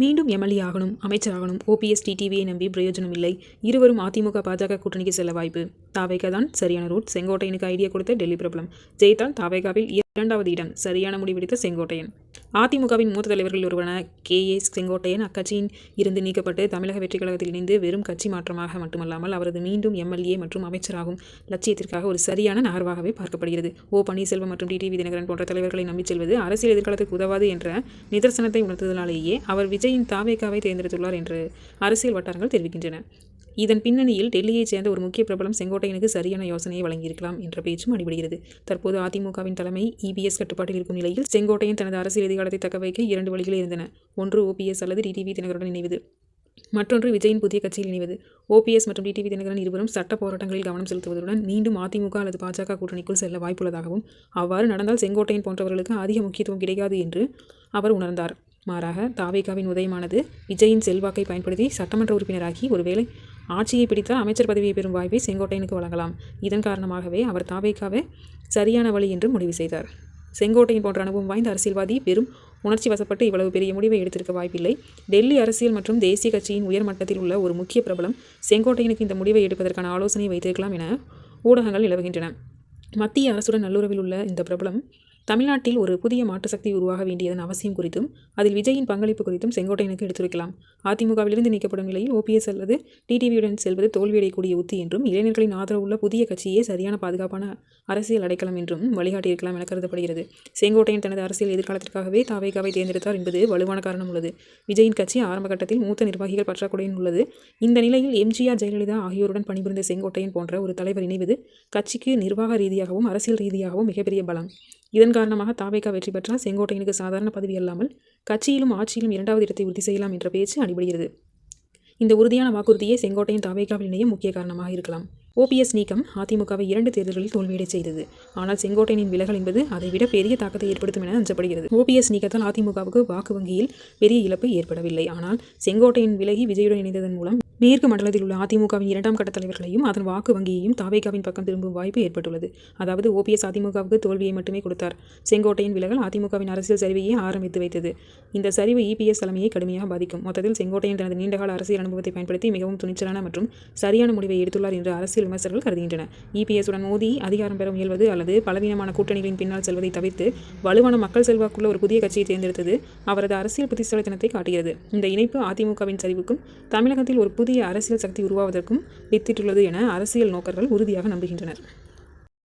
மீண்டும் எம்எல்ஏ ஆகணும் அமைச்சராகணும் ஓபிஎஸ் டிடிவியை நம்பி பிரயோஜனம் இல்லை. இருவரும் அதிமுக பாஜக கூட்டணிக்கு செல்ல வாய்ப்பு. தாவேகா தான் சரியான ரூட் செங்கோட்டையனுக்கு ஐடியா கொடுத்த டெல்லி பிரபலம். ஜெயித்தால் தாவேகாவில் இரண்டாவது இடம். சரியான முடிவெடுத்த செங்கோட்டையன். அதிமுகவின் மூத்த தலைவர்கள் ஒருவரான கே ஏ செங்கோட்டையன் அக்கட்சியின் இருந்து நீக்கப்பட்டு தமிழக வெற்றிக் கழகத்தில் இணைந்து வெறும் கட்சி மாற்றமாக மட்டுமல்லாமல் அவரது மீண்டும் எம்எல்ஏ மற்றும் அமைச்சராகும் லட்சியத்திற்காக ஒரு சரியான நகர்வாகவே பார்க்கப்படுகிறது. ஓ பன்னீர்செல்வம் மற்றும் டிடிவி தினகரன் போன்ற தலைவர்களை நம்பிச் செல்வது அரசியல் எதிர்காலத்துக்கு உதவாது என்ற நிதர்சனத்தை உணர்த்ததனாலேயே அவர் விஜயின் தாவேகாவை தேர்ந்தெடுத்துள்ளார் என்று அரசியல் வட்டாரங்கள் தெரிவிக்கின்றன. இதன் பின்னணியில் டெல்லியைச் சேர்ந்த ஒரு முக்கிய பிரபலம் செங்கோட்டையனுக்கு சரியான யோசனையை வழங்கியிருக்கலாம் என்ற பேச்சும் அடிபடுகிறது. தற்போது அதிமுகவின் தலைமை இபிஎஸ் கட்டுப்பாட்டில் இருக்கும் நிலையில் செங்கோட்டையன் தனது அரசியல் எதிர்காலத்தை தக்க வைக்க இரண்டு வழிகள் இருந்தன. ஒன்று ஓபிஎஸ் அல்லது டிடிவி தினகருடன் இணைவது. மற்றொன்று விஜயின் புதிய கட்சியில் இணைவது. ஓபிஎஸ் மற்றும் டிடிவி தினகரன் இருவரும் சட்ட போராட்டங்களில் கவனம் செலுத்துவதுடன் மீண்டும் அதிமுக அல்லது பாஜக கூட்டணிக்குள் செல்ல வாய்ப்புள்ளதாகவும் அவ்வாறு நடந்தால் செங்கோட்டையன் போன்றவர்களுக்கு அதிக முக்கியத்துவம் கிடைக்காது என்று அவர் உணர்ந்தார். மாறாக தாவேகாவின் உதயமானது விஜயின் செல்வாக்கை பயன்படுத்தி சட்டமன்ற உறுப்பினராகி ஒருவேளை ஆட்சியை பிடித்தால் அமைச்சர் பதவியை பெறும் வாய்ப்பை செங்கோட்டையனுக்கு வழங்கலாம். இதன் காரணமாகவே அவர் தாவேக்காவை சரியான வழி என்று முடிவு செய்தார். செங்கோட்டையன் போன்ற அனுபவம் வாய்ந்த அரசியல்வாதி பெரும் உணர்ச்சி வசப்பட்டு இவ்வளவு பெரிய முடிவை எடுத்திருக்க வாய்ப்பில்லை. டெல்லி அரசியல் மற்றும் தேசிய கட்சியின் உயர்மட்டத்தில் உள்ள ஒரு முக்கிய பிரபலம் செங்கோட்டையனுக்கு இந்த முடிவை எடுப்பதற்கான ஆலோசனை வைத்திருக்கலாம் என ஊடகங்கள் நிலவுகின்றன. மத்திய அரசுடன் நல்லுறவில் உள்ள இந்த பிரபலம் தமிழ்நாட்டில் ஒரு புதிய மாற்று சக்தி உருவாக வேண்டியதன் அவசியம் குறித்தும் அதில் விஜயின் பங்களிப்பு குறித்தும் செங்கோட்டையனுக்கு எடுத்துரைக்கலாம். அதிமுகவிலிருந்து நீக்கப்படும் நிலையில் ஓபிஎஸ் அல்லது டிடிவியுடன் செல்வது தோல்வியடையக்கூடிய உத்தி என்றும் இளைஞர்களின் ஆதரவுள்ள புதிய கட்சியே சரியான பாதுகாப்பான அரசியல் அடைக்கலம் என்றும் வழிகாட்டியிருக்கலாம் என கருதப்படுகிறது. செங்கோட்டையன் தனது அரசியல் எதிர்காலத்திற்காகவே தாவேகாவை தேர்ந்தெடுத்தார் என்பது வலுவான காரணம் உள்ளது. விஜயின் கட்சி ஆரம்ப கட்டத்தில் மூத்த நிர்வாகிகள் பற்றாக்குறையின் உள்ளது. இந்த நிலையில் எம்ஜிஆர் ஜெயலலிதா ஆகியோருடன் பணிபுரிந்த செங்கோட்டையன் போன்ற ஒரு தலைவர் இணைவது கட்சிக்கு நிர்வாக ரீதியாகவும் அரசியல் ரீதியாகவும் மிகப்பெரிய பலம். இதன் காரணமாக தாவேகா வெற்றி பெற்றால் செங்கோட்டையனுக்கு சாதாரண பதவி அல்லாமல் கட்சியிலும் ஆட்சியிலும் இரண்டாவது இடத்தை உறுதி செய்யலாம் என்ற பேச்சு அடிபடுகிறது. இந்த உறுதியான வாக்குறுதியே செங்கோட்டையின் தாவேகாவில் இணைய முக்கிய காரணமாக இருக்கலாம். ஓபிஎஸ் நீக்கம் அதிமுகவை இரண்டு தேர்தல்களில் தோல்வியடை செய்தது. ஆனால் செங்கோட்டையனின் விலகல் என்பது அதைவிட பெரிய தாக்கத்தை ஏற்படுத்தும் என அஞ்சப்படுகிறது. ஓபிஎஸ் நீக்கத்தால் அதிமுகவுக்கு வாக்கு வங்கியில் பெரிய இழப்பு ஏற்படவில்லை. ஆனால் செங்கோட்டையின் விலகி விஜயுடன் இணைந்ததன் மூலம் மேற்கு மண்டலத்தில் உள்ள அதிமுகவின் இரண்டாம் கட்ட தலைவர்களையும் அதன் வாக்கு வங்கியையும் தாவேகாவின் பக்கம் திரும்பும் வாய்ப்பு ஏற்பட்டுள்ளது. அதாவது ஓபிஎஸ் அதிமுகவுக்கு தோல்வியை மட்டுமே கொடுத்தார். செங்கோட்டையின் விலகல் அதிமுகவின் அரசியல் சரிவையே ஆரம்பித்து வைத்தது. இந்த சரிவு இபிஎஸ் தலைமையை கடுமையாக பாதிக்கும். மொத்தத்தில் செங்கோட்டையின் தனது நீண்டகால அரசியல் அனுபவத்தை பயன்படுத்தி மிகவும் துணிச்சலான மற்றும் சரியான முடிவை எடுத்துள்ளார் என்று அரசியல் விமர்சகர்கள் கருதுகின்றன இபிஎஸ்உடன் மோதி அதிகாரம் பெற முயல்வது அல்லது பலவீனமான கூட்டணிகளின் பின்னால் செல்வதை தவிர்த்து வலுவான மக்கள் செல்வாக்குள்ள ஒரு புதிய கட்சியை தேர்ந்தெடுத்தது அவரது அரசியல் புத்திசாலித்தனத்தை காட்டுகிறது. இந்த இணைப்பு அதிமுகவின் சரிவுக்கும் தமிழகத்தில் ஒரு புதிய அரசியல் சக்தி உருவாவதற்கும் வித்திட்டுள்ளது என அரசியல் நோக்கர்கள் உறுதியாக நம்புகின்றனர்.